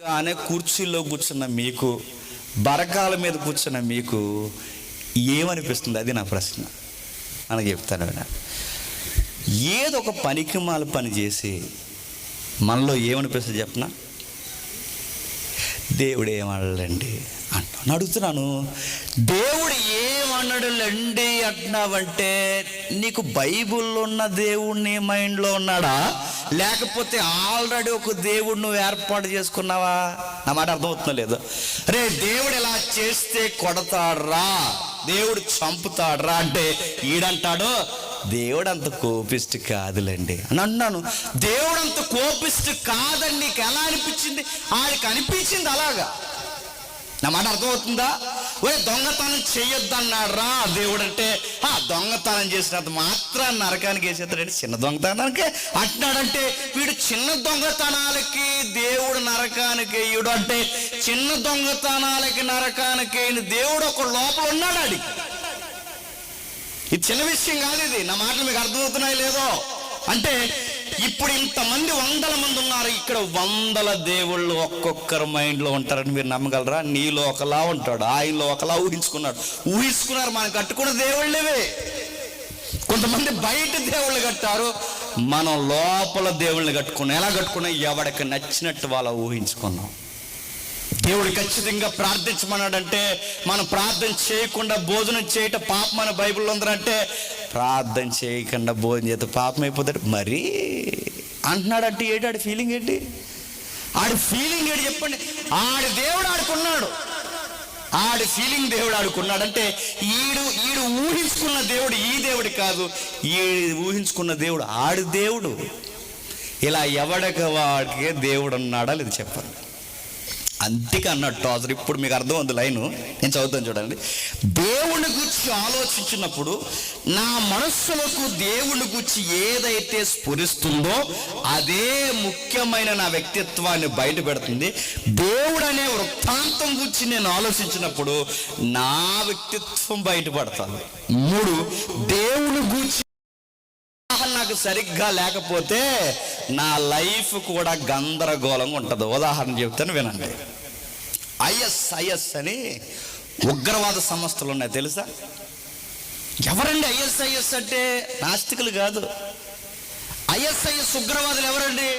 అనే కుర్చీలో కూర్చున్న మీకు బరకాల మీద కూర్చున్న మీకు ఏమనిపిస్తుంది? అది నా ప్రశ్న. మనకు చెప్తాను విన ఏదో ఒక పనికిమాల పని చేసి మనలో ఏమనిపిస్తుంది చెప్పనా? దేవుడు ఏమనడండి అని అడుగుతున్నాను దేవుడు ఏమన్నాడులండి అంటున్నావంటే నీకు బైబుల్లో ఉన్న దేవుడిని మైండ్లో ఉన్నాడా? లేకపోతే ఆల్రెడీ ఒక దేవుడు నువ్వు ఏర్పాటు చేసుకున్నావా? నా మాట అర్థమవుతుందో లేదు? రే దేవుడు ఇలా చేస్తే కొడతాడ్రా? దేవుడు చంపుతాడ్రా అంటే ఈడంటాడు దేవుడు అంత కోపిస్ట్ కాదులేండి. అని అన్నాను. దేవుడు అంత కోపిస్ట్ కాదని నీకు ఎలా అనిపించింది? ఆడికి అనిపించింది అలాగా. నా మాట అర్థమవుతుందా? ఒరే దొంగతనం చేయొద్దన్నాడు రా దేవుడు అంటే ఆ దొంగతనం చేసినంత మాత్రం నరకానికి వేసేస్తాడంటే చిన్న దొంగతనానికి. అంటున్నాడంటే వీడు చిన్న దొంగతనాలకి దేవుడు నరకానికి వేయుడు అంటే చిన్న దొంగతనాలకి నరకానికి వేయని దేవుడు ఒక లోపల ఉన్నాడు ఆడికి ఇది చిన్న విషయం కాదు ఇది. నా మాటలు మీకు అర్థమవుతున్నాయి లేదో? అంటే ఇప్పుడు ఇంతమంది వందల మంది ఉన్నారు. ఇక్కడ వందల దేవుళ్ళు ఒక్కొక్కరు మైండ్లో ఉంటారని మీరు నమ్మగలరా? నీలో ఒకలా ఉంటాడు ఆయనలో ఒకలా ఊహించుకున్నాడు. ఊహించుకున్నారు మనం కట్టుకున్న దేవుళ్ళవే కొంతమంది బయట దేవుళ్ళు కట్టారు మనం లోపల దేవుళ్ళని కట్టుకున్నాం. ఎలా కట్టుకున్నాం? ఎవడికి నచ్చినట్టు వాళ్ళ ఊహించుకున్నాం. దేవుడు ఖచ్చితంగా ప్రార్థించమన్నాడంటే మనం ప్రార్థన చేయకుండా భోజనం చేయటం పాపం మన బైబిల్లో ఉందంటే ప్రార్థన చేయకుండా భోజనం చేస్తే పాపం అయిపోతాడు. మరీ అంటున్నాడంటే ఏంటి ఆడి ఫీలింగ్ ఏంటి? ఆడి ఫీలింగ్ ఏంటి చెప్పండి. ఆడి దేవుడు ఆడుకున్నాడు. ఆడి ఫీలింగ్ దేవుడు ఆడుకున్నాడంటే ఈడు ఈడు ఊహించుకున్న దేవుడు ఈ దేవుడు కాదు. ఈ ఊహించుకున్న దేవుడు ఆడి దేవుడు. ఇలా ఎవడక వాడికే దేవుడు ఉన్నాడా లేదు చెప్పండి. అందుకే అన్నాడు టాజర్ ఇప్పుడు మీకు అర్థం ఉంది లైను. నేను చదువుతాను చూడండి. దేవుని గురించి ఆలోచించినప్పుడు నా మనస్సులకు దేవుని గురించి ఏదైతే స్ఫురిస్తుందో అదే ముఖ్యమైన నా వ్యక్తిత్వాన్ని బయట పెడుతుంది. దేవుడు అనే వృత్తాంతం గురించి నేను ఆలోచించినప్పుడు నా వ్యక్తిత్వం బయటపడతాను మూడు దేవుని గురించి నాకు సరిగ్గా లేకపోతే నా లైఫ్ కూడా గందరగోళంగా ఉంటుంది. ఉదాహరణ చెప్తాను వినండి. ఐఎస్ఐఎస్ అని ఉగ్రవాద సంస్థలు ఉన్నాయి తెలుసా? ఎవరండి ఐఎస్ఐఎస్ అంటే? నాస్తికులు కాదు. ఐఎస్ఐఎస్ ఉగ్రవాదులు ఎవరండి?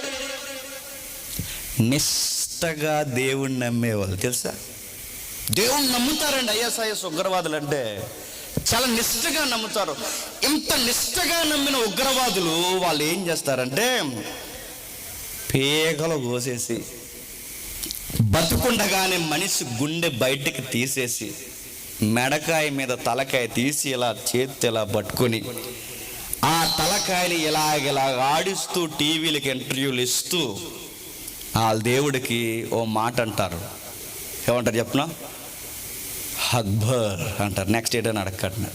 నిష్టగా దేవుణ్ణి నమ్మేవాళ్ళు తెలుసా? దేవుణ్ణి నమ్ముతారండి ఐఎస్ఐఎస్ ఉగ్రవాదులు అంటే. చాలా నిష్టగా నమ్ముతారు. ఇంత నిష్టగా నమ్మిన ఉగ్రవాదులు వాళ్ళు ఏం చేస్తారంటే పేగలు కోసేసి బతుకుండగానే మనిషి గుండె బయటికి తీసేసి మెడకాయ మీద తలకాయ తీసి ఇలా చేతి ఇలా పట్టుకొని ఆ తలకాయని ఇలాగిలా ఆడిస్తూ టీవీలకి ఇంటర్వ్యూలు ఇస్తూ ఆ దేవుడికి ఓ మాట అంటారు. ఏమంటారు చెప్పనా? హక్బర్ అంటారు. నెక్స్ట్ ఏంటని అడగండి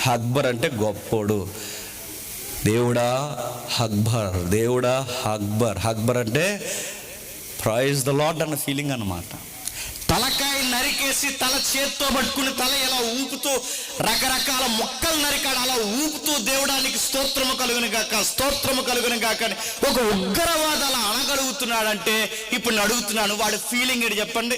హక్బర్ అంటే గొప్పోడు. దేవుడా హక్బర్ దేవుడా హక్బర్. హక్బర్ అంటే ప్రైజ్ ద లాడ్ అన్న ఫీలింగ్ అన్నమాట. తలకాయ నరికేసి తల చేత్తో పట్టుకుని తల ఎలా ఊపుతూ రకరకాల మొక్కలు నరికాడు అలా ఊపుతూ దేవుడానికి స్తోత్రము కలుగుని గాక స్తోత్రము కలుగుని గాక అని ఒక ఉగ్రవాద అలా అనగలుగుతున్నాడంటే ఇప్పుడు అడుగుతున్నాను వాడి ఫీలింగ్ ఏంటి చెప్పండి?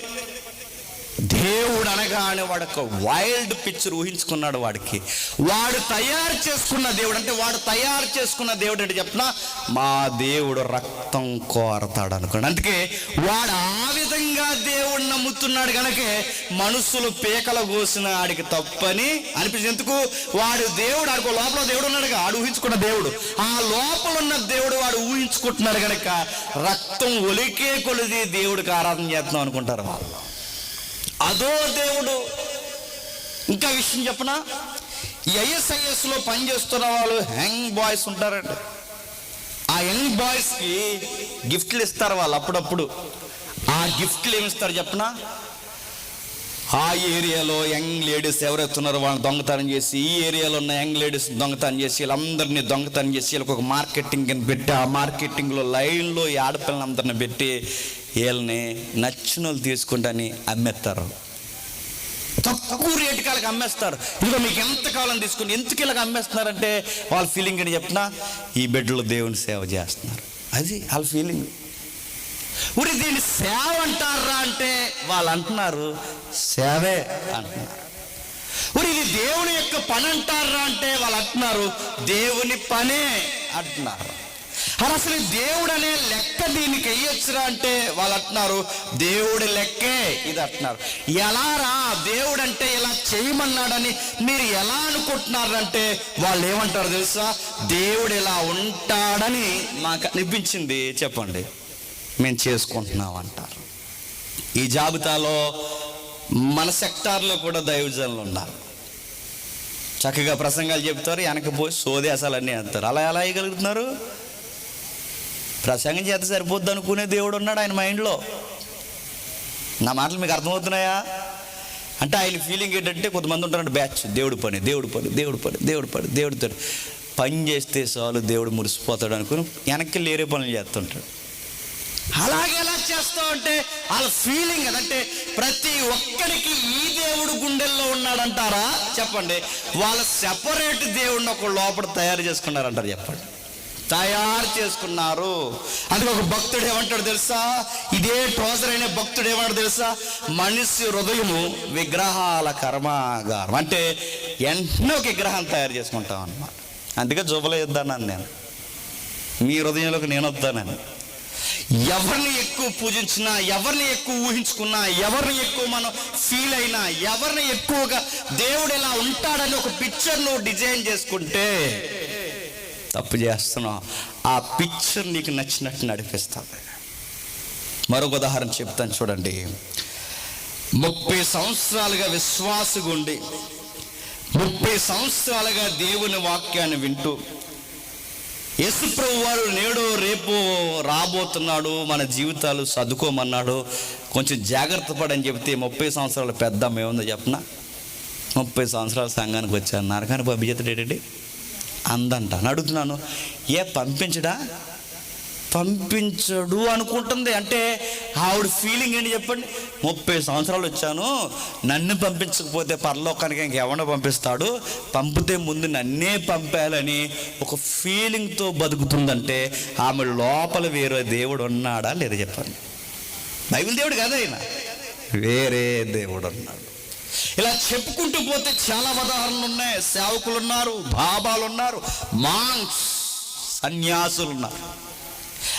దేవుడు అనగానే వాడు ఒక వైల్డ్ పిక్చర్ ఊహించుకున్నాడు వాడికి. వాడు తయారు చేసుకున్న దేవుడు అంటే వాడు తయారు చేసుకున్న దేవుడు అంటే చెప్పిన మా దేవుడు రక్తం కోరతాడు అనుకున్నాడు. అందుకే వాడు ఆ విధంగా దేవుడు నమ్ముతున్నాడు కనుకే మనుషులు పీకల కోసిన ఆడికి తప్పని అనిపించింది. ఎందుకు? వాడు దేవుడు ఆడుకో లోపల దేవుడు ఉన్నాడు ఆడు ఊహించుకున్న దేవుడు. ఆ లోపల ఉన్న దేవుడు వాడు ఊహించుకుంటున్నాడు కనుక రక్తం ఒలికే కొలిది దేవుడికి ఆరాధన చేస్తున్నాం అనుకుంటారు వాళ్ళు. అదో దేవుడు. ఇంకా విషయం చెప్పనా? ఐఎస్ఐఎస్లో పనిచేస్తున్న వాళ్ళు యంగ్ బాయ్స్ ఉంటారండి ఆ యంగ్ బాయ్స్కి గిఫ్ట్లు ఇస్తారు వాళ్ళు అప్పుడప్పుడు. ఆ గిఫ్ట్లు ఏమి ఇస్తారు చెప్పనా? ఆ ఏరియాలో యంగ్ లేడీస్ ఎవరైతే ఉన్నారో వాళ్ళని దొంగతనం చేసి ఈ ఏరియాలో ఉన్న యంగ్ లేడీస్ దొంగతనం చేసి వీళ్ళందరినీ దొంగతనం చేసి వీళ్ళకి ఒక మార్కెటింగ్ అని పెట్టి ఆ మార్కెటింగ్లో లైన్లో ఈ ఆడపిల్లలందరిని పెట్టి వీళ్ళని నచ్చిన వాళ్ళు తీసుకుంటాని అమ్మేస్తారు. తక్కువ రేటుకి కాళ్ళకి అమ్మేస్తారు. ఇదిగో మీకు ఎంత కావాలని తీసుకుని ఎందుకు ఇలాగ అమ్మేస్తున్నారంటే వాళ్ళ ఫీలింగ్ అని చెప్తున్నా ఈ బిడ్డలు దేవుని సేవ చేస్తున్నారు. అది వాళ్ళ ఫీలింగ్ ఇప్పుడు దీన్ని సేవ అంటారా అంటే వాళ్ళు అంటున్నారు సేవే అంటున్నారు. ఇప్పుడు ఇది దేవుని యొక్క పని అంటారా అంటే వాళ్ళు అంటున్నారు దేవుని పనే అంటున్నారు. అలా అసలు దేవుడు అనే లెక్క దీనికి వేయొచ్చురా అంటే వాళ్ళు అంటున్నారు దేవుడి లెక్కే ఇది అంటున్నారు. ఎలా రా దేవుడు అంటే ఇలా చేయమన్నాడని మీరు ఎలా అనుకుంటున్నారంటే వాళ్ళు ఏమంటారు తెలుసా? దేవుడు ఇలా ఉంటాడని మాకు అనిపించింది చెప్పండి. మేము చేసుకుంటున్నాం అంటారు ఈ జాబితాలో మన సెక్టార్లో కూడా దైవజనులు ఉన్నారు. చక్కగా ప్రసంగాలు చెప్తారు వెనక పోయి సోదేశాలన్నీ అంటారు. అలా ఎలా వేయగలుగుతున్నారు ప్రసంగం చేత సరిపోద్ది అనుకునే దేవుడు ఉన్నాడు ఆయన మైండ్లో. నా మాటలు మీకు అర్థమవుతున్నాయా? అంటే ఆయన ఫీలింగ్ ఏంటంటే కొంతమంది ఉంటారంటే బ్యాచ్ దేవుడు పని దేవుడు పని దేవుడు పని దేవుడు పని దేవుడు పని చేస్తే చాలు దేవుడు మురిసిపోతాడు అనుకుని వెనక్కి లేరే పనులు చేస్తుంటాడు. అలాగే ఎలా చేస్తావు అంటే వాళ్ళ ఫీలింగ్ అదంటే ప్రతి ఒక్కడికి ఈ దేవుడు గుండెల్లో ఉన్నాడంటారా? చెప్పండి. వాళ్ళ సెపరేట్ దేవుడిని ఒక లోపల తయారు చేసుకున్నారంటారు చెప్పండి. తయారు చేసుకున్నారు. అందుకే ఒక భక్తుడు ఏమంటాడు తెలుసా? ఇదే ట్రోజర్ అయిన భక్తుడు ఏమంటాడు తెలుసా? మనిషి హృదయము విగ్రహాల కర్మాగారం. అంటే ఎన్నో విగ్రహం తయారు చేసుకుంటాం అన్నమాట. అందుకే జుబలేద్దానని నేను. మీ హృదయంలోకి నేను వద్దానని ఎవరిని ఎక్కువ పూజించినా ఎవరిని ఎక్కువ ఊహించుకున్నా ఎవరిని ఎక్కువ మనం ఫీల్ అయినా ఎవరిని ఎక్కువగా దేవుడు ఎలా ఉంటాడని ఒక పిక్చర్ను డిజైన్ చేసుకుంటే తప్పు చేస్తున్నావు. ఆ పిక్చర్ నీకు నచ్చినట్టు నడిపిస్తాను. మరొక ఉదాహరణ చెప్తాను చూడండి. ముప్పై సంవత్సరాలుగా విశ్వాసగుండి ముప్పై సంవత్సరాలుగా దేవుని వాక్యాన్ని వింటూ యేసుప్రభు వారు నేడు రేపు రాబోతున్నాడు మన జీవితాలు చదువుకోమన్నాడు కొంచెం జాగ్రత్త పడని చెప్తే ముప్పై సంవత్సరాల పెద్ద ఏముందో చెప్పనా? ముప్పై సంవత్సరాల సంఘానికి వచ్చాను. నరకాన్ని పంపించేటండి అందంట. అని అడుగుతున్నాను. ఏ పంపించడా? పంపించడు అనుకుంటుంది. అంటే ఆవిడ ఫీలింగ్ ఏంటి చెప్పండి. ముప్పై సంవత్సరాలు వచ్చాను. నన్ను పంపించకపోతే పరలోకానికి ఇంకెవడో పంపిస్తాడు? పంపితే ముందు నన్నే పంపాలని ఒక ఫీలింగ్తో బతుకుతుందంటే ఆమె లోపల వేరే దేవుడు ఉన్నాడా లేదా చెప్పండి. బైబిల్ దేవుడు కదా ఆయన వేరే దేవుడు ఉన్నాడు. ఇలా చెప్పుకుంటూ పోతే చాలా ఉదాహరణలు ఉన్నాయి. సేవకులు ఉన్నారు బాబాలు ఉన్నారు మాంగ్స్ సన్యాసులు ఉన్నారు.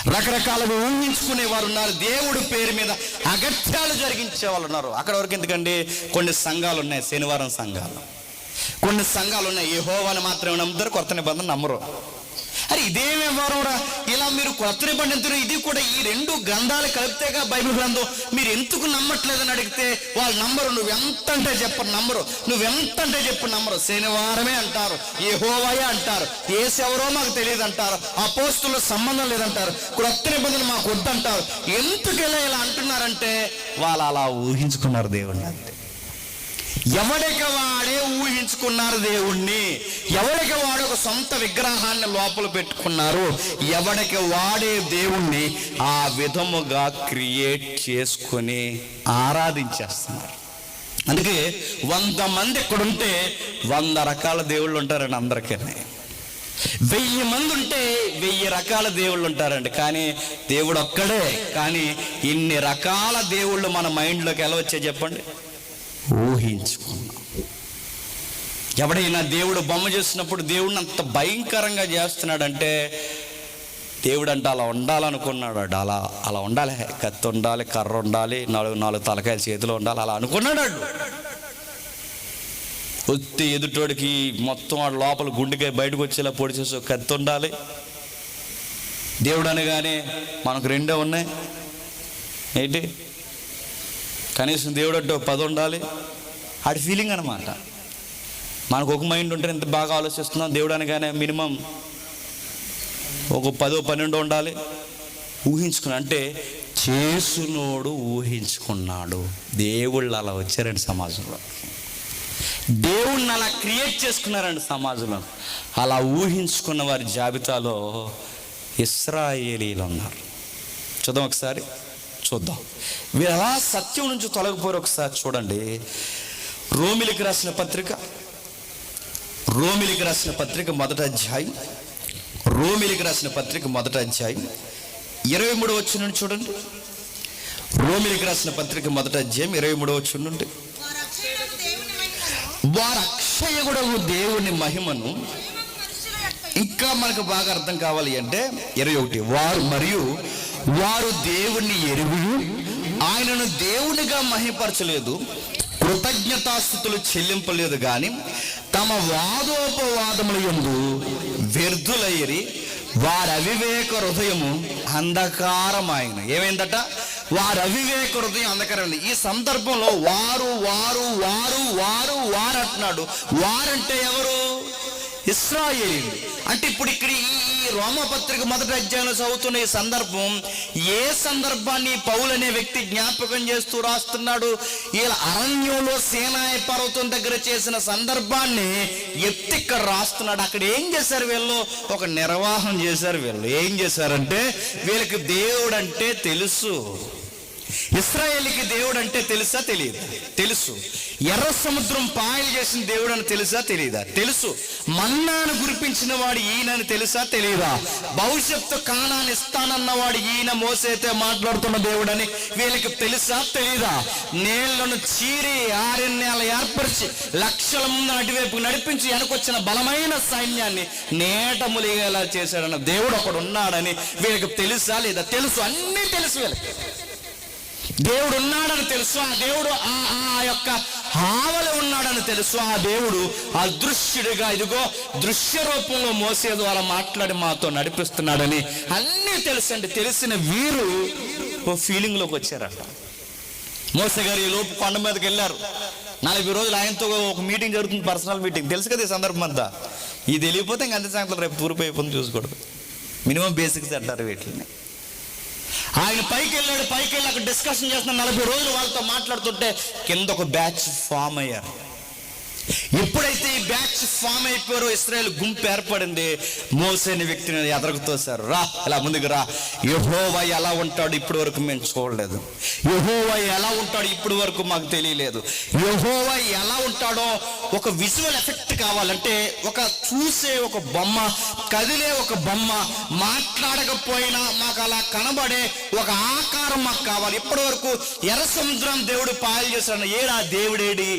రకరకాలుగా ఊహించుకునే వారు ఉన్నారు. దేవుడి పేరు మీద అగత్యాలు జరిగించే వాళ్ళు ఉన్నారు. అక్కడ వరకు ఎందుకండి? కొన్ని సంఘాలు ఉన్నాయి. శనివారం సంఘాలు. కొన్ని సంఘాలు ఉన్నాయి. ఏ హోవాని మాత్రమే నమ్ముతారు కొత్త నిబంధన నమ్మరు. అరే ఇదేమే వారంరా ఇలా మీరు కొత్త నిబంధన ఇది కూడా ఈ రెండు గ్రంథాలు కలిపితేగా బైబిల్ గ్రంథం. మీరు ఎందుకు నమ్మట్లేదని అడిగితే వాళ్ళు నంబరు నువ్వెంత అంటే చెప్పరు నంబరు. నువ్వెంత అంటే చెప్పు నంబరు. శనివారమే అంటారు. ఏ హోవాయే అంటారు. ఏసెవరో మాకు తెలియదు అంటారు అపోస్తుల సంబంధం లేదంటారు. క్రొత్త నిబంధనలు మాకు వద్దంటారు. ఎందుకు ఇలా ఇలా అంటున్నారంటే వాళ్ళు అలా ఊహించుకున్నారు దేవుణ్ణి అంతే. ఎవడికి వాడే ఊహించుకున్నారు దేవుణ్ణి? ఎవడికి వాడు ఒక సొంత విగ్రహాన్ని లోపల పెట్టుకున్నారు? ఎవడికి వాడే దేవుణ్ణి ఆ విధముగా క్రియేట్ చేసుకొని ఆరాధించేస్తున్నారు. అందుకే వంద మంది ఇక్కడుంటే వంద రకాల దేవుళ్ళు ఉంటారండి అందరికీ వెయ్యి మంది ఉంటే వెయ్యి రకాల దేవుళ్ళు ఉంటారండి. కానీ దేవుడు ఒక్కడే. కానీ ఇన్ని రకాల దేవుళ్ళు మన మైండ్లోకి ఎలా వచ్చాయి చెప్పండి? ఊహించుకున్నాం ఎవడైనా దేవుడు బొమ్మ చేసినప్పుడు దేవుడిని అంత భయంకరంగా చేస్తున్నాడంటే దేవుడు అంటే అలా ఉండాలనుకున్నాడు. వాడు. అలా అలా ఉండాలి. కత్తి ఉండాలి కర్ర ఉండాలి నాలుగు నాలుగు తలకాయలు చేతిలో ఉండాలి అలా అనుకున్నాడు వాడు. ఒత్తి ఎదుటోడికి మొత్తం వాడు లోపల గుండెకాయ బయటకు వచ్చేలా పొడి చేసి కత్తి ఉండాలి. దేవుడు అనగానే మనకు రెండే ఉన్నాయి. ఏంటి? కనీసం దేవుడు అంటే పది ఉండాలి. ఆడి ఫీలింగ్ అనమాట మనకు ఒక మైండ్ ఉంటే ఎంత బాగా ఆలోచిస్తున్నాం దేవుడు అనగానే మినిమం ఒక పదో పన్నెండు ఉండాలి. ఊహించుకున్నా అంటే చేసునోడు ఊహించుకున్నాడు. దేవుళ్ళు అలా వచ్చారండి సమాజంలో. దేవుణ్ణి అలా క్రియేట్ చేసుకున్నారండి సమాజంలో. అలా ఊహించుకున్న వారి జాబితాలో ఇస్రాయేలీలు ఉన్నారు. చూద్దాం ఒకసారి. చూద్దాం. వీరు ఎలా సత్యం నుంచి తొలగిపోరు ఒకసారి చూడండి. రోమిలికి రాసిన పత్రిక రోమిలికి రాసిన పత్రిక మొదట అధ్యాయం రోమిలికి రాసిన పత్రిక మొదట అధ్యాయం. ఇరవై మూడు వచ్చిన చూడండి. రోమిలికి రాసిన పత్రిక మొదట అధ్యాయం ఇరవై మూడవ నుండి. వారు దేవుని మహిమను అక్షయగుడవు దేవుని మహిమను ఇంకా మనకు బాగా అర్థం కావాలి అంటే ఇరవై ఒకటి. వారు మరియు వారు దేవుణ్ణి ఎరుగు ఆయనను దేవునిగా మహిపరచలేదు కృతజ్ఞతాస్థుతులు చెల్లింపలేదు కానీ తమ వాదోపవాదముల ఎందు వ్యర్థులయ్యి వారి అవివేక హృదయము అంధకారమాయన. ఏమైందట? వారి అవివేక హృదయం అంధకారం ఈ సందర్భంలో వారు వారు వారు వారు వారు అంటున్నాడు వారంటే ఎవరు? ఇస్రాయేల్ అంటే ఇప్పుడు ఇక్కడ ఈ రోమపత్రిక మొదటి అధ్యాయంలో చదువుతున్న ఈ సందర్భం ఏ సందర్భాన్ని పౌలు అనే వ్యక్తి జ్ఞాపకం చేస్తూ రాస్తున్నాడు? వీళ్ళ అరణ్యంలో సేనాయ పర్వతం దగ్గర చేసిన సందర్భాన్ని ఎత్తి ఇక్కడ రాస్తున్నాడు. అక్కడ ఏం చేశారు వీళ్ళు? ఒక నిర్వాహం చేశారు వీళ్ళు. ఏం చేశారంటే వీళ్ళకి దేవుడు అంటే తెలుసు. ఇస్రాయేల్కి దేవుడు అంటే తెలుసా తెలియదు. తెలుసు. ఎర్ర సముద్రం పాయలు చేసిన దేవుడు అని తెలుసా తెలియదా? తెలుసు. మన్నాను గురిపించిన వాడు ఈయనని తెలుసా తెలియదా? భవిష్యత్తు కాణాన్ని ఇస్తానన్న వాడు ఈయన మోసైతే మాట్లాడుతున్న దేవుడని వీళ్ళకి తెలుసా తెలియదా? నేళ్ళను చీరి ఆరణ్యాల ఏర్పరిచి లక్షల ముందు అటువైపు నడిపించి వెనకొచ్చిన బలమైన సైన్యాన్ని నేటములిగేలా చేశాడన్న దేవుడు ఒకడు ఉన్నాడని వీళ్ళకి తెలుసా లేదా? తెలుసు. అన్నీ తెలుసు వీళ్ళకి. దేవుడు ఉన్నాడని తెలుసు. ఆ దేవుడు ఆ ఆ యొక్క ఆవలి ఉన్నాడని తెలుసు. ఆ దేవుడు అదృశ్యుడిగా ఇదిగో దృశ్య రూపంలో మోసే ద్వారా మాట్లాడి మాతో నడిపిస్తున్నాడని అన్నీ తెలుసండి. తెలిసిన వీరు ఓ ఫీలింగ్లోకి వచ్చారట. మోసే గారు ఈ లోపు కొండ మీదకి వెళ్ళారు. నలభై రోజులు ఆయనతో ఒక మీటింగ్ జరుగుతుంది పర్సనల్ మీటింగ్ తెలుసు కదా ఈ సందర్భం అంతా? ఇది తెలియకపోతే ఇంక అంతే సంగతులు రేపు తూర్పు అయిపోతుంది చూసుకోవడం మినిమం బేసిక్స్ అంటారు వీటిని. ఆయన పైకి వెళ్ళాడు పైకి వెళ్ళి అక్కడ డిస్కషన్ చేస్తున్న నలభై రోజులు వాళ్ళతో మాట్లాడుతుంటే కింద ఒక బ్యాచ్ ఫామ్ అయ్యారు. ఎప్పుడైతే ఈ బ్యాచ్ ఫామ్ అయిపోయారో ఇస్రాయల్ గుంపు ఏర్పడింది మోసేని వ్యక్తిని ఎదరకు సార్ రా ఇలా ముందుకు రా. యహోవా ఎలా ఉంటాడు ఇప్పటి వరకు మేము చూడలేదు. యహోవా ఎలా ఉంటాడు ఇప్పటి వరకు మాకు తెలియలేదు. యహోవా ఎలా ఉంటాడో ఒక విజువల్ ఎఫెక్ట్ కావాలంటే ఒక చూసే ఒక బొమ్మ కదిలే ఒక బొమ్మ మాట్లాడకపోయినా మాకు అలా కనబడే ఒక ఆకారం మాకు కావాలి. ఇప్పటి వరకు ఎర్ర సముద్రం దేవుడు పాయలు చేశాడు ఏడా దేవుడేడి?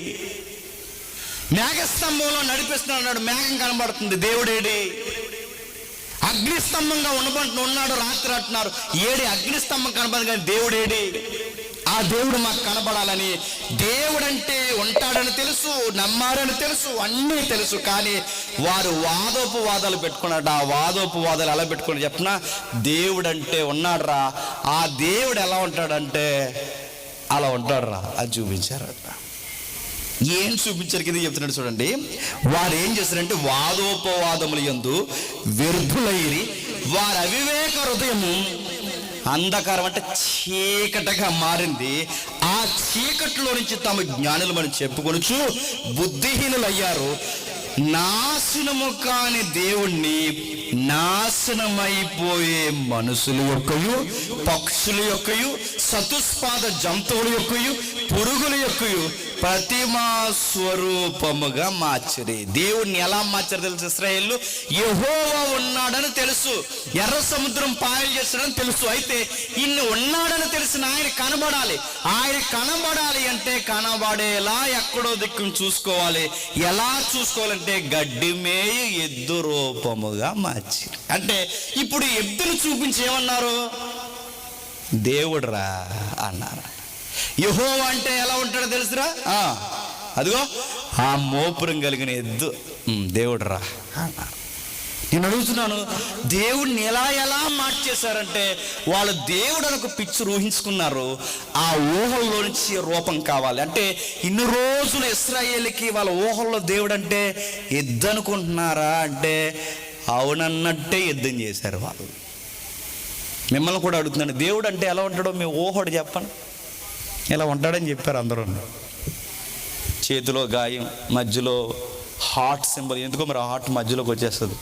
మేఘస్తంభంలో నడిపిస్తున్నాడు అన్నాడు మేఘం కనబడుతుంది. దేవుడేడి. అగ్నిస్తంభంగా ఉండబట్టు ఉన్నాడు రాత్రి అంటున్నారు. ఏడి అగ్నిస్తంభం కనబడదు కానీ దేవుడేడి. ఆ దేవుడు మాకు కనబడాలని దేవుడంటే ఉంటాడని తెలుసు నమ్మారని తెలుసు అన్నీ తెలుసు. కానీ వారు వాదోపు వాదాలు పెట్టుకున్నాడు ఆ వాదోపవాదాలు ఎలా పెట్టుకుని చెప్పిన? దేవుడంటే ఉన్నాడురా. ఆ దేవుడు ఎలా ఉంటాడంటే అలా ఉంటాడురా. అది చూపించారట. ఏం చూపించారు కింద చెప్తున్నాడు చూడండి. వారు ఏం చేస్తారంటే వాదోపవాదములు ఎందు వ్యర్థులైరి వారి అవివేక హృదయము అంధకారం అంటే చీకటగా మారింది. ఆ చీకట్లో నుంచి తమ జ్ఞానులు మనం చెప్పుకొనుచు బుద్ధిహీనులయ్యారు. నాశనము కాని దేవుణ్ణి నాశనమైపోయే మనుషుల యొక్కయు పక్షుల యొక్కయు చతుస్పాద జంతువుల యొక్కయు పురుగుల యొక్కయు ప్రతిమా స్వరూపముగా మార్చరి. దేవుణ్ణి ఎలా మార్చారు తెలుసు ఇస్రాయేళ్ళు యహోవా ఉన్నాడని తెలుసు. ఎర్ర సముద్రం పాయలు చేస్తాడని తెలుసు. అయితే ఇన్ని ఉన్నాడని తెలిసిన ఆయన కనబడాలి. ఆయన కనబడాలి అంటే కనబడేలా ఎక్కడో దిక్కును చూసుకోవాలి. ఎలా చూసుకోవాలంటే గడ్డి మేయ ఎద్దు రూపముగా మార్చి. అంటే ఇప్పుడు ఎద్దును చూపించి ఏమన్నారు? దేవుడురా అన్నారు. యహో అంటే ఎలా ఉంటాడో తెలుసురా? ఆ, అదిగో ఆ మోపురం కలిగిన ఎద్దు. దేవుడురా అన్నారు. నేను అడుగుతున్నాను దేవుడిని ఎలా ఎలా మార్చేశారంటే వాళ్ళు దేవుడు అనొక పిచ్చి ఊహించుకున్నారు ఆ ఊహల్లో నుంచి రూపం కావాలి. అంటే ఇన్ని రోజులు ఇస్రాయేల్కి వాళ్ళ ఊహల్లో దేవుడు అంటే ఎద్దనుకుంటున్నారా అంటే అవునన్నట్టే యుద్ధం చేశారు వాళ్ళు. మిమ్మల్ని కూడా అడుగుతున్నాను దేవుడు అంటే ఎలా ఉంటాడో మీ ఊహడు చెప్పండి. ఎలా ఉంటాడని చెప్పారు అందరూ. చేతిలో గాయం మధ్యలో హార్ట్ సింబల్ ఎందుకో మరి హార్ట్ మధ్యలోకి వచ్చేస్తుంది.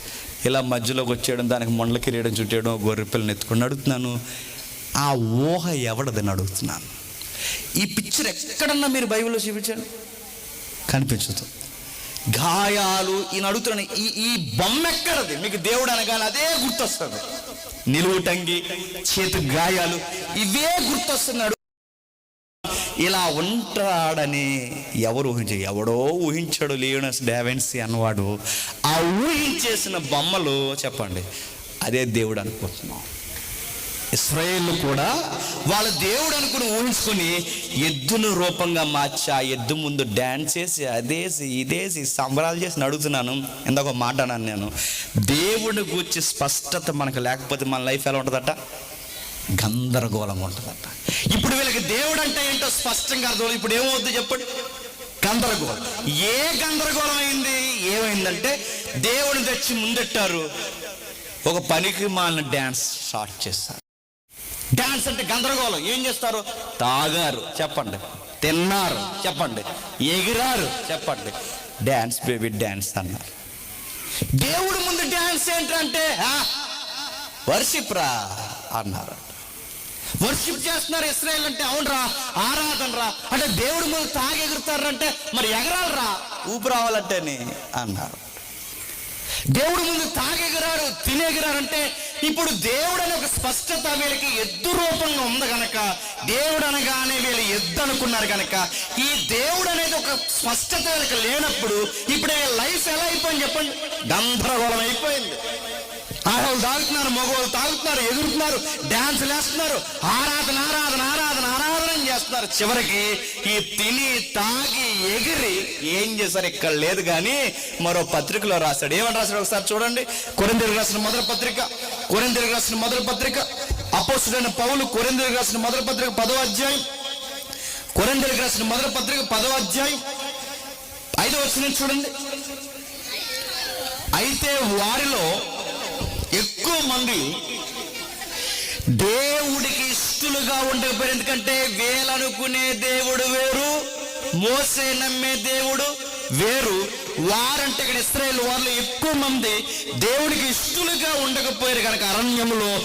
ఇలా మధ్యలోకి వచ్చేయడం దానికి మొండల కిరీయడం చుట్టేయడం గొర్రె పిల్లని ఎత్తుకుని అడుగుతున్నాను ఆ ఊహ ఎవడదని అడుగుతున్నాను. ఈ పిక్చర్ ఎక్కడన్నా మీరు బైబిల్లో చూపించండి. కనిపించదు. గాయాలు ఈయన అడుగుతున్నాను ఈ ఈ బొమ్మ ఎక్కడది? మీకు దేవుడు అనగానే అదే గుర్తొస్తుంది. నిలువుటంగి చేతి గాయాలు ఇవే గుర్తొస్తున్నాడు. ఇలా ఉంటాడని ఎవరు ఊహించ ఎవడో ఊహించాడు లియోనస్ డావెన్సీ అన్నవాడు. ఆ ఊహించేసిన బొమ్మలు చెప్పండి. అదే దేవుడు అనుకుంటున్నాం. ఇస్రాయేల్ కూడా వాళ్ళ దేవుడు అనుకుని ఊహించుకుని ఎద్దును రూపంగా మార్చి ఆ ఎద్దు ముందు డ్యాన్స్ చేసి అదేసి ఇదేసి సంబరాలు చేసి అడుగుతున్నాను. ఇందాక మాట అన్నాను నేను. దేవుడిని గూర్చి స్పష్టత మనకు లేకపోతే మన లైఫ్ ఎలా ఉంటుందట? గందరగోళం ఉంటుందట. ఇప్పుడు వీళ్ళకి దేవుడు అంటే ఏంటో స్పష్టంగా అర్థం ఇప్పుడు ఏమవుద్ది చెప్పండి? గందరగోళం. ఏ గందరగోళం అయింది? ఏమైందంటే దేవుడు తెచ్చి ముందెట్టారు. ఒక పనికి మాలిన డ్యాన్స్ స్టార్ట్ చేస్తారు. డ్యాన్స్ అంటే గందరగోళం. ఏం చేస్తారు? తాగారు. చెప్పండి. తిన్నారు. చెప్పండి. ఎగిరారు. చెప్పండి. డ్యాన్స్ బేబీ డ్యాన్స్ అన్నారు. దేవుడి ముందు డ్యాన్స్ ఏంటంటే వర్షిప్రా అన్నారు. వర్షిప్ చేస్తున్నారు ఇస్రాయల్ అంటే అవునరా ఆరాధన రా అంటే దేవుడి ముందు తాగి ఎగురుతారంటే మరి ఎగరాలరా? ఊపు రావాలంటేనే అన్నారు. దేవుడి ముందు తాగెగిరారు తినేగిరారంటే ఇప్పుడు దేవుడు అనే ఒక స్పష్టత వీళ్ళకి ఎద్దు రూపంగా ఉంది గనక దేవుడు అనగానే వీళ్ళు ఎద్దు అనుకున్నారు గనక ఈ దేవుడు అనేది ఒక స్పష్టత వీళ్ళకి లేనప్పుడు ఇప్పుడు లైఫ్ ఎలా అయిపోయింది చెప్పండి? గందరగోళం అయిపోయింది. ఆడవాళ్ళు తాగుతున్నారు మగవాళ్ళు తాగుతున్నారు ఎగురుతున్నారు డ్యాన్స్ వేస్తున్నారు ఆరాధన ఆరాధన ఆరాధన ఆరాధన చేస్తున్నారు. చివరికి ఈ తిని తాగి ఎగిరి ఏం చేశారు ఇక్కడ లేదు కానీ మరో పత్రికలో రాశాడు. ఏమని రాశాడు ఒకసారి చూడండి. కొరిందరికి రాసిన మొదటి పత్రిక కొరిందరికి రాసిన మొదటి పత్రిక అపోసుడైన పౌలు కొరిందరికి రాసిన మొదటి పత్రిక పదో అధ్యాయం. కొరిందరికి రాసిన మొదటి పత్రిక పదో అధ్యాయం. ఐదో వచ్చిన చూడండి. అయితే వారిలో మంది. దేవుడికి ఇష్టలుగా ఉండకపోయారు ఎందుకంటే వేలనుకునే దేవుడు వేరు మోసే నమ్మే దేవుడు వేరు. వారంటే ఇక్కడ ఇస్రాయేల్ వాళ్ళు ఎక్కువ మంది దేవుడికి ఇష్టలుగా ఉండకపోయారు కనుక అరణ్యంలో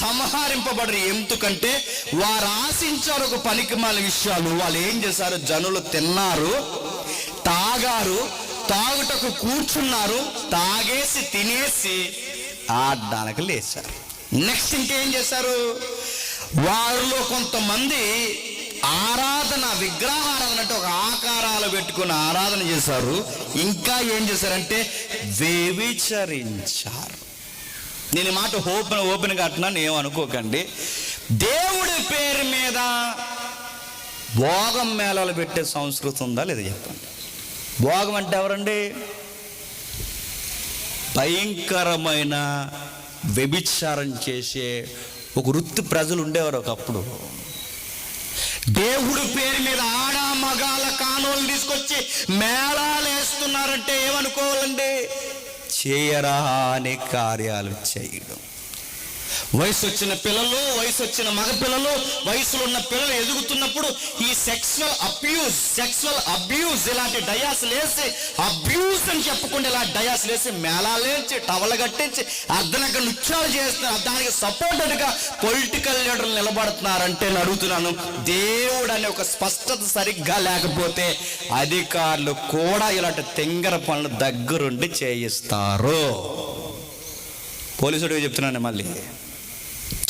సంహరింపబడరు. ఎందుకంటే వారు ఆశించారు ఒక పనికి విషయాలు. వాళ్ళు ఏం చేశారు? జనులు తిన్నారు తాగారు తాగుటకు కూర్చున్నారు తాగేసి తినేసి ఆడడానికి లేచారు. నెక్స్ట్ ఇంకేం చేశారు? వారిలో కొంతమంది ఆరాధన విగ్రహారాధన అంటే ఒక ఆకారాలు పెట్టుకుని ఆరాధన చేశారు. ఇంకా ఏం చేశారంటే వేవిచరించారు నేను మాట ఓపెన్ ఓపెన్గా అంటున్నాను ఏమనుకోకండి దేవుడి పేరు మీద భోగం మేళాలు పెట్టే సంస్కృతి ఉందా లేదా చెప్పండి. భోగం అంటే ఎవరండి? భయంకరమైన వ్యభిచారం చేసే ఒక వృత్తి ప్రజలు ఉండేవారు ఒకప్పుడు. దేవుడి పేరు మీద ఆడ మగాల కానువలు తీసుకొచ్చి మేళాలు వేస్తున్నారంటే ఏమనుకోవాలండి? చేయరాని కార్యాలు చేయడం. వయసు వచ్చిన పిల్లలు వయసు వచ్చిన మగ పిల్లలు వయసులో ఉన్న పిల్లలు ఎదుగుతున్నప్పుడు ఈ సెక్సువల్ అబ్యూస్ సెక్సువల్ అబ్యూస్ ఇలాంటి డయాస్ లేసి అబ్యూస్ అని చెప్పకుండా ఇలా డయాస్ లేసి మేళాలేంచి టవల కట్టించి అర్ధనక నృత్యాలు చేస్తున్నారు దానికి సపోర్టెడ్గా పొలిటికల్ లీడర్లు నిలబడుతున్నారంటే నేను అడుగుతున్నాను. దేవుడు అనే ఒక స్పష్టత సరిగ్గా లేకపోతే అధికారులు కూడా ఇలాంటి తెంగర పనులు దగ్గరుండి చేయిస్తారు. పోలీసుడికి చెప్తున్నాను మళ్ళీ.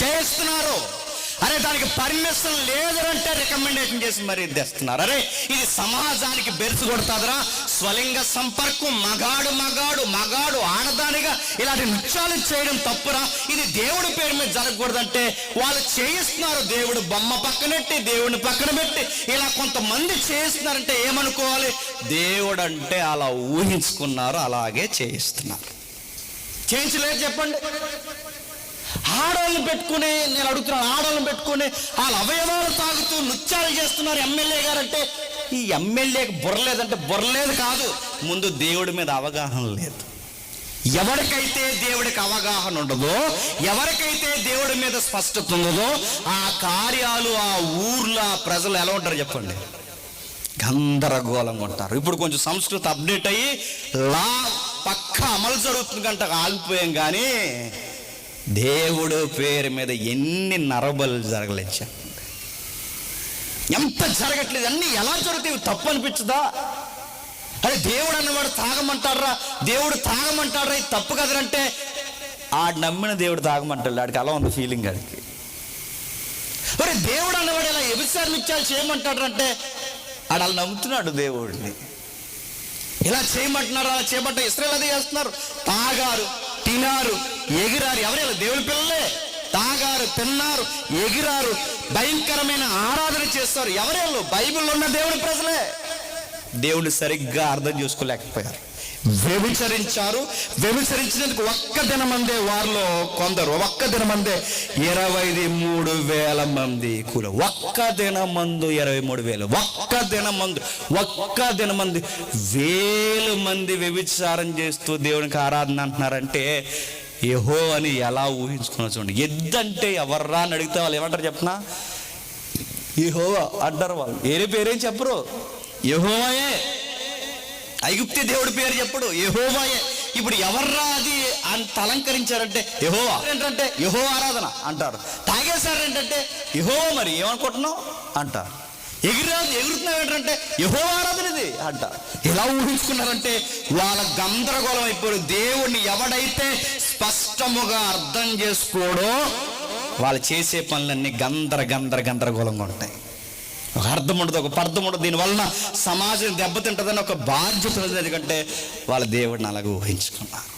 చేస్తున్నారు. అరే దానికి పర్మిషన్ లేదంటే రికమెండేషన్ చేసి మరి తెస్తున్నారు. అరే ఇది సమాజానికి బెరుసు కొడుతుందిరా. స్వలింగ సంపర్కం మగాడు మగాడు మగాడు ఆడదానిగా ఇలాంటి నృత్యాలు చేయడం తప్పురా. ఇది దేవుడి పేరు మీద జరగకూడదంటే వాళ్ళు చేయిస్తున్నారు. దేవుడు బొమ్మ పక్కనెట్టి దేవుడిని పక్కన పెట్టి ఇలా కొంతమంది చేయిస్తున్నారంటే ఏమనుకోవాలి? దేవుడు అంటే అలా ఊహించుకున్నారు అలాగే చేయిస్తున్నారు. చేయించలేదు చెప్పండి. ఆడవాళ్ళని పెట్టుకుని నేను అడుగుతున్నాను ఆడవాళ్ళని పెట్టుకుని వాళ్ళ అవయవాలు తాగుతూ నృత్యాలు చేస్తున్నారు ఎమ్మెల్యే గారంటే ఈ ఎమ్మెల్యేకి బుర్రలేదంటే బుర్రలేదు కాదు. ముందు దేవుడి మీద అవగాహన లేదు. ఎవరికైతే దేవుడికి అవగాహన ఉండదో ఎవరికైతే దేవుడి మీద స్పష్టత ఉండదో ఆ కార్యాలు ఆ ఊర్లో ఆ ప్రజలు ఎలా ఉంటారు చెప్పండి? గందరగోళంగా ఉంటారు. ఇప్పుడు కొంచెం సంస్కృతి అప్డేట్ అయ్యి లా పక్క అమలు జరుగుతుంది కంట ఆగిపోయాం కానీ దేవుడు పేరు మీద ఎన్ని నరబలు జరగలేదు చెప్పండి ఎంత జరగట్లేదు? అన్ని ఎలా జరుగుతాయి? తప్పు అనిపించదా? అరే దేవుడు అన్నవాడు తాగమంటారా దేవుడు తాగమంటారా ఇది తప్పు కదరంటే ఆడు నమ్మిన దేవుడు తాగమంటాడు. ఆడికి అలా ఉంది ఫీలింగ్ ఆడికి. మరి దేవుడు అన్నవాడు ఇలా ఎబిసార్లు ఇచ్చాడు చేయమంటాడు అంటే ఆడు అలా నమ్ముతున్నాడు దేవుడిని. ఇలా చేయమంటున్నారు? అలా చేయమంటే ఇస్రాయల్ అదే చేస్తున్నారు. తాగారు తినారు ఎగిరారు. ఎవరు దేవుడి పిల్లలే? తాగారు తిన్నారు ఎగిరారు భయంకరమైన ఆరాధన చేస్తారు. ఎవరేళ్ళు బైబిల్లో ఉన్న దేవుడి ప్రజలే. దేవుడు సరిగ్గా అర్థం చేసుకోలేకపోయారు. వ్యభిచరించారు. వ్యభిచరించినందుకు ఒక్క దినమందే వారిలో కొందరు ఒక్క దినమందే ఇరవై మూడు వేల మంది కూల. ఒక్క దినమందు ఇరవై మూడు వేలు. ఒక్క దినమందు ఒక్క దినమంది వేలు మంది వ్యభిచారం చేస్తూ దేవునికి ఆరాధన అంటున్నారంటే యహో అని ఎలా ఊహించుకున్నా చూడండి. ఎద్దంటే ఎవర్రా అని అడిగితే వాళ్ళు ఏమంటారు చెప్పనా? ఏహో అంటారు వాళ్ళు. వేరే పేరేం చెప్పరు? ఏహోయే ఐగుప్తి దేవుడి పేరు చెప్పుడు యహోవాయే. ఇప్పుడు ఎవర్రా అది అంత అలంకరించారంటే యహో ఏంటంటే యహో ఆరాధన అంటారు. తాగేశారు ఏంటంటే యహో మరి ఏమనుకుంటున్నావు? అంటారు. ఎగిరా ఎగురుతున్నావు ఏంటంటే యహో ఆరాధన ఇది అంటారు. ఎలా ఊహించుకున్నారంటే వాళ్ళ గందరగోళం అయిపోయి దేవుణ్ణి ఎవడైతే స్పష్టముగా అర్థం చేసుకోడో వాళ్ళు చేసే పనులన్నీ గందర గందర గందరగోళంగా ఉంటాయి. ఒక అర్థం ఉండదు ఒక పర్థం ఉండదు. దీనివలన సమాజం దెబ్బతింటుందని ఒక బాధ్యత ఉంది ఎందుకంటే వాళ్ళ దేవుడిని అలాగ ఊహించుకున్నారు.